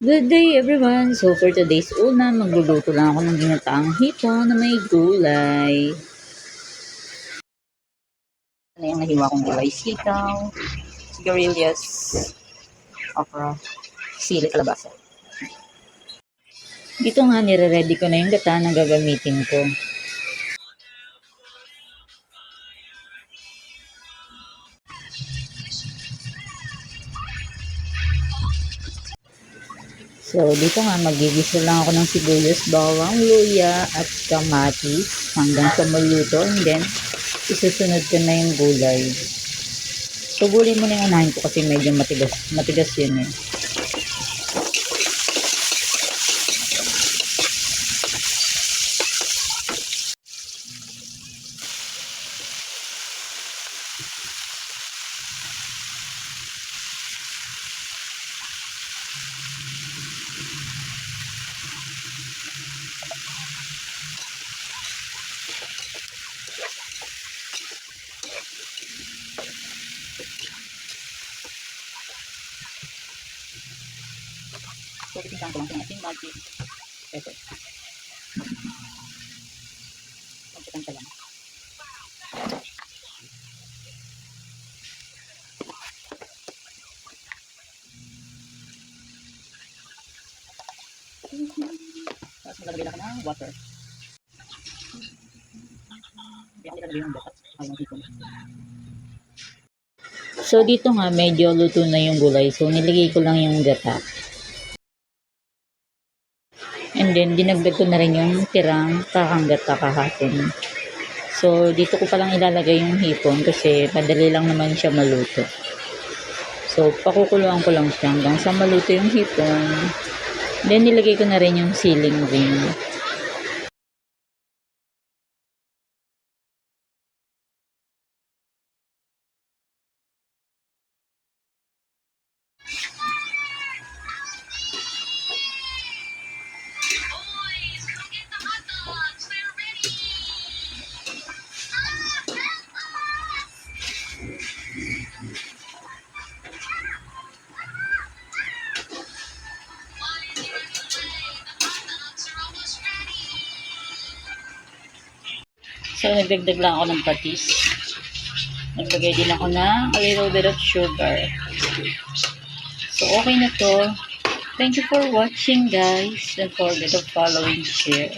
Good day everyone! So for today's una, magluluto lang ako ng ginataang hipon na may gulay. Ano yung nahiwa kong gulay? Sitaw, sigarilyas, okra, sili, kalabasa. Dito nga, nire-ready ko na yung gata na gagamitin ko. So, dito nga, magigisa lang ako ng sibuyas, bawang, luya, at kamatis hanggang sa maluto. And then, isusunod ko na yung gulay. Tugulin mo na yung unahin ko kasi medyo matigas. Matigas yun eh. So, titingnan ko lang kung ating magic pepper. Pagkitan ka lang. Tapos maglagay lang ng water. Ng. So, dito nga, medyo luto na yung gulay. So, nilagay ko lang yung gata. And then, dinagdag ko na rin yung tirang kakanggata kahapon. So, dito ko palang ilalagay yung hipon kasi madali lang naman siya maluto. So, pakukuluan ko lang siya hanggang sa maluto yung hipon. Then, nilagay ko na rin yung ceiling ring. So, nagdagdag lang ako ng patis. Naglagay din ako ng a little bit of sugar. So, okay na to. Thank you for watching, guys. Don't forget to follow and share.